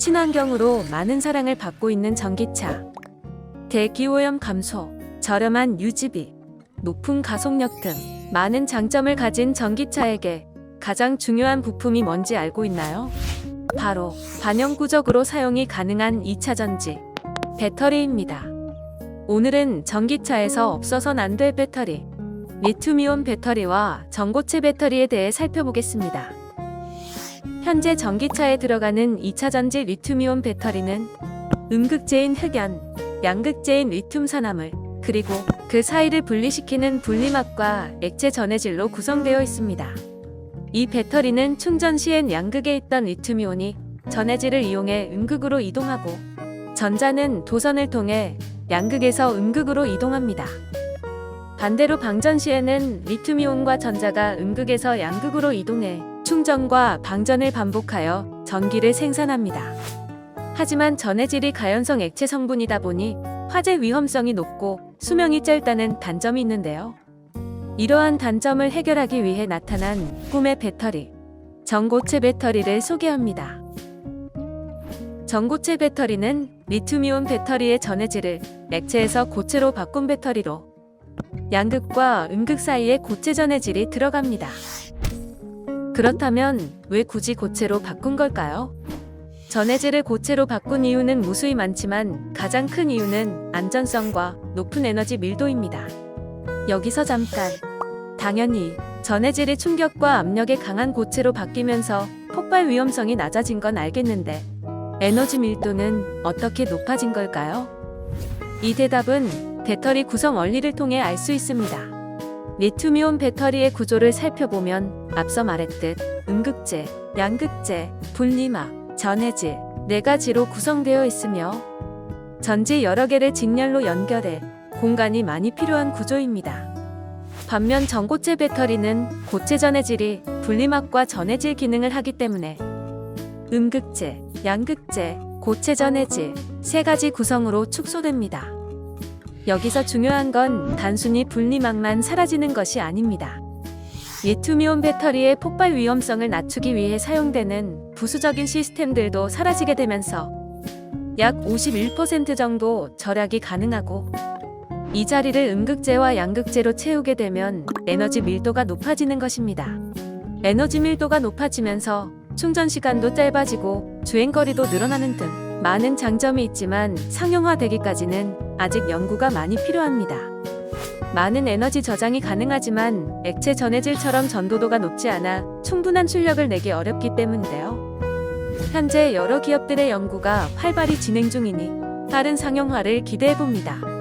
친환경으로 많은 사랑을 받고 있는 전기차. 대기오염 감소, 저렴한 유지비, 높은 가속력 등 많은 장점을 가진 전기차에게 가장 중요한 부품이 뭔지 알고 있나요? 바로 반영구적으로 사용이 가능한 2차 전지, 배터리입니다. 오늘은 전기차에서 없어선 안 될 배터리, 리튬이온 배터리와 전고체 배터리에 대해 살펴보겠습니다. 현재 전기차에 들어가는 2차 전지 리튬이온 배터리는 음극재인 흑연, 양극재인 리튬 산화물, 그리고 그 사이를 분리시키는 분리막과 액체 전해질로 구성되어 있습니다. 이 배터리는 충전 시엔 양극에 있던 리튬이온이 전해질을 이용해 음극으로 이동하고 전자는 도선을 통해 양극에서 음극으로 이동합니다. 반대로 방전 시에는 리튬이온과 전자가 음극에서 양극으로 이동해 충전과 방전을 반복하여 전기를 생산합니다. 하지만 전해질이 가연성 액체 성분이다 보니 화재 위험성이 높고 수명이 짧다는 단점이 있는데요. 이러한 단점을 해결하기 위해 나타난 꿈의 배터리, 전고체 배터리를 소개합니다. 전고체 배터리는 리튬이온 배터리의 전해질을 액체에서 고체로 바꾼 배터리로 양극과 음극 사이에 고체 전해질이 들어갑니다. 그렇다면 왜 굳이 고체로 바꾼 걸까요? 전해질을 고체로 바꾼 이유는 무수히 많지만 가장 큰 이유는 안전성과 높은 에너지 밀도입니다. 여기서 잠깐. 당연히 전해질이 충격과 압력에 강한 고체로 바뀌면서 폭발 위험성이 낮아진 건 알겠는데 에너지 밀도는 어떻게 높아진 걸까요? 이 대답은 배터리 구성 원리를 통해 알 수 있습니다. 리튬이온 배터리의 구조를 살펴보면 앞서 말했듯 음극재, 양극재, 분리막, 전해질 네 가지로 구성되어 있으며 전지 여러 개를 직렬로 연결해 공간이 많이 필요한 구조입니다. 반면 전고체 배터리는 고체 전해질이 분리막과 전해질 기능을 하기 때문에 음극재, 양극재, 고체 전해질 세 가지 구성으로 축소됩니다. 여기서 중요한 건 단순히 분리막만 사라지는 것이 아닙니다. 리튬이온 배터리의 폭발 위험성을 낮추기 위해 사용되는 부수적인 시스템들도 사라지게 되면서 약 51% 정도 절약이 가능하고 이 자리를 음극재와 양극재로 채우게 되면 에너지 밀도가 높아지는 것입니다. 에너지 밀도가 높아지면서 충전 시간도 짧아지고 주행 거리도 늘어나는 등 많은 장점이 있지만 상용화되기까지는 아직 연구가 많이 필요합니다. 많은 에너지 저장이 가능하지만 액체 전해질처럼 전도도가 높지 않아 충분한 출력을 내기 어렵기 때문인데요. 현재 여러 기업들의 연구가 활발히 진행 중이니 빠른 상용화를 기대해 봅니다.